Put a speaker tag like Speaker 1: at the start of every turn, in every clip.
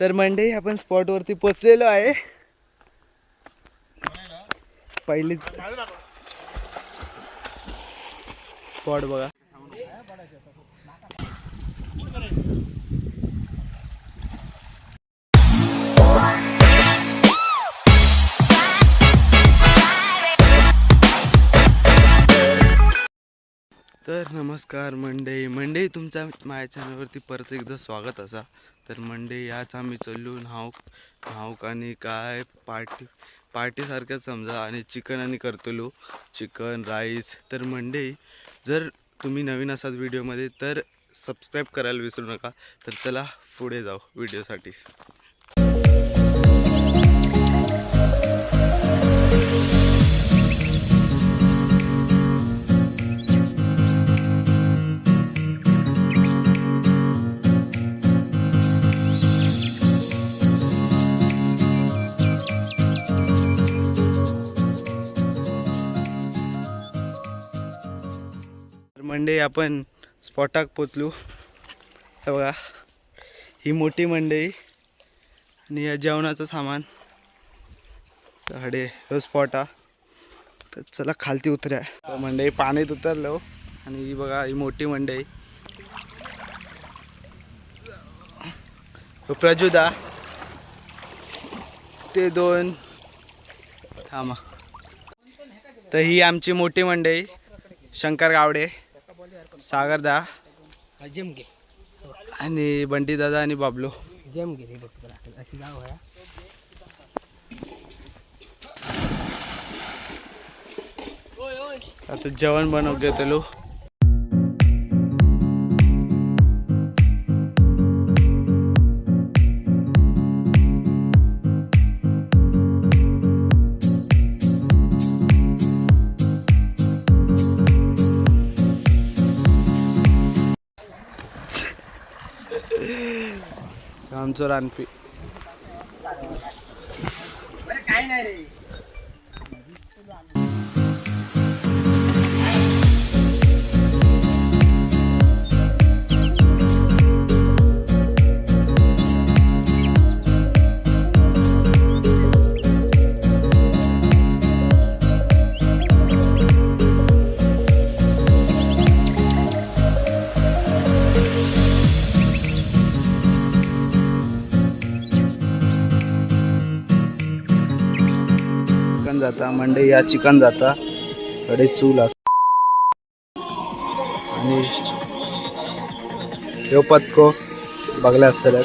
Speaker 1: तर मंडई आपण स्पॉटवरती पोचलेलो आहे. पहिलीच स्पॉट बघा. तर नमस्कार मंडई. मंडई तुमच्या माझ्या चॅनलवरती परत एकदा स्वागत असा. तर मंडई याच आम्ही चल्लू न्हावक न्हावक आणि काय पार्टी पार्टीसारखंच समजा आणि चिकन आणि करतलो. Chicken rice. तर मंडई जर तुम्ही नवीन असाल व्हिडिओमध्ये तर सबस्क्राईब करायला विसरू नका. तर चला पुढे जाऊ व्हिडिओसाठी. मंडई आपण स्पॉटाक पोचलो. हे बघा ही मोठी मंडई आणि या जेवणाचं सामान. हडे हो स्पॉट हा. तर चला खालती उतऱ्या मंडई पाण्यात उतरलो हो. आणि ही बघा ही मोठी मंडई. प्रजुदा. ते दोन. थांबा. तर ही आमची मोठी मंडई शंकर गावडे. सागरदा
Speaker 2: जेम घे.
Speaker 1: आणि बंटी दादा आणि बाबलो.
Speaker 2: जेम घे रे बघ अशी गाव आहे
Speaker 1: आता जेवण बनव घेतलो आमचं रानपी. जाता मंडई या चिकन जाता. कडे चूल अस आणि ह्यो पत्को बघले असतले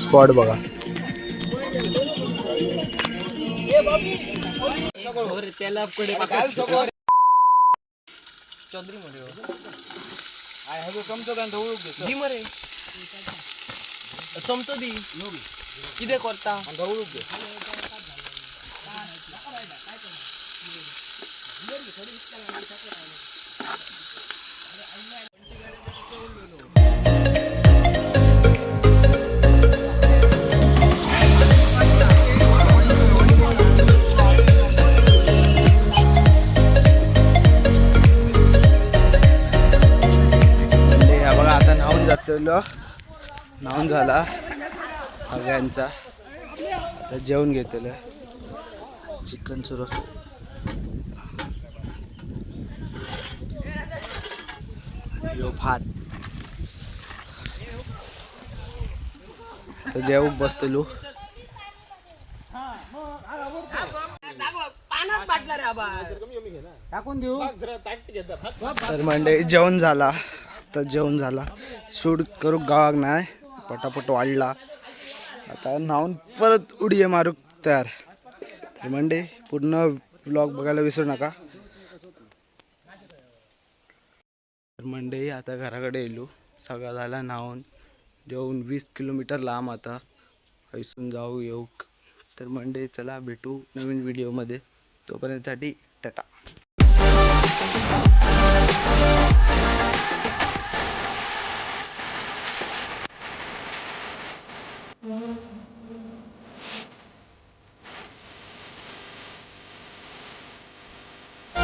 Speaker 1: स्पॉट बघा.
Speaker 2: त्याला कडे चौधरी मध्ये दी मरे. चमचो दी. किती करता
Speaker 1: मंडई हा बघा आता नाहून जातलो नाहून झाला सगळ्यांचा आता जेवण घेतलं चिकन सुरू यो भात. तर जेवून बसतलो तर मंडळी जेवण झाला. तर जेवण झाला. शूट करू गावाक नाही पटापट वाढला. आता न्हावून परत उडी मारू तयार. तर मंडे पूर्ण व्लॉग बघायला विसरू नका. तर मंडे आता घराकडे येलो. सगळा झाला न्हावून जेवून वीस किलोमीटर लांब आता. हैसून जाऊ येऊ तर मंडे चला भेटू नवीन व्हिडिओमध्ये तोपर्यंतसाठी टाटा.